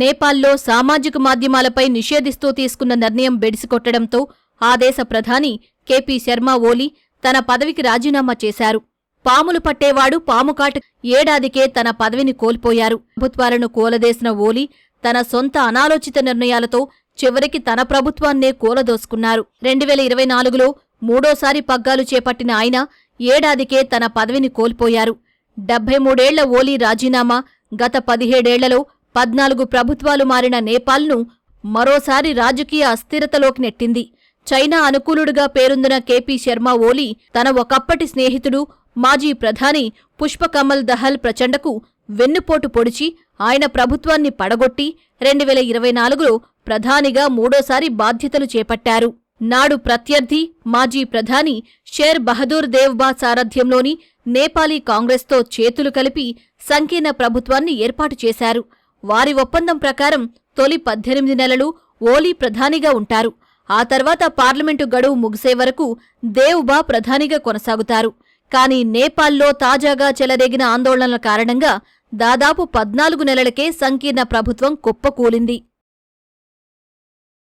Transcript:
నేపాల్లో సామాజిక మాధ్యమాలపై నిషేధిస్తూ తీసుకున్న నిర్ణయం బెడిసికొట్టడంతో ఆ దేశ ప్రధాని కెపి శర్మ ఓలీ తన పదవికి రాజీనామా చేశారు. పాములు పట్టేవాడు పాముకాట ఏడాదికే తన పదవిని కోల్పోయారు. ప్రభుత్వాలను కూలదేసిన ఓలీ తన సొంత అనాలోచిత నిర్ణయాలతో చివరికి తన ప్రభుత్వాన్నే కూలదోసుకున్నారు. రెండు వేల ఇరవై నాలుగులో మూడోసారి పగ్గాలు చేపట్టిన ఆయన ఏడాదికే తన పదవిని కోల్పోయారు. డెబ్బై మూడేళ్ళ ఓలీ రాజీనామా గత పదిహేడేళ్ళలో పద్నాలుగు ప్రభుత్వాలు మారిన నేపాల్ను మరోసారి రాజకీయ అస్థిరతలోకి నెట్టింది. చైనా అనుకూలుడుగా పేరొందిన కేపీ శర్మ ఓలీ తన ఒకప్పటి స్నేహితుడు మాజీ ప్రధాని పుష్పకమల్ దహల్ ప్రచండకు వెన్నుపోటు పొడిచి ఆయన ప్రభుత్వాన్ని పడగొట్టి రెండు వేల ఇరవై నాలుగులో ప్రధానిగా మూడోసారి బాధ్యతలు చేపట్టారు. నాడు ప్రత్యర్థి మాజీ ప్రధాని షేర్ బహదూర్ దేవ్బా సారథ్యంలోని నేపాలీ కాంగ్రెస్తో చేతులు కలిపి సంకీర్ణ ప్రభుత్వాన్ని ఏర్పాటు చేశారు. వారి ఒప్పందం ప్రకారం తొలి పద్దెనిమిది నెలలు ఓలీ ప్రధానిగా ఉంటారు. ఆ తర్వాత పార్లమెంటు గడువు ముగిసే వరకు దేవుబా ప్రధానిగా కొనసాగుతారు. కానీ నేపాల్లో తాజాగా చెలరేగిన ఆందోళనల కారణంగా దాదాపు పద్నాలుగు నెలలకే సంకీర్ణ ప్రభుత్వం కుప్పకూలింది.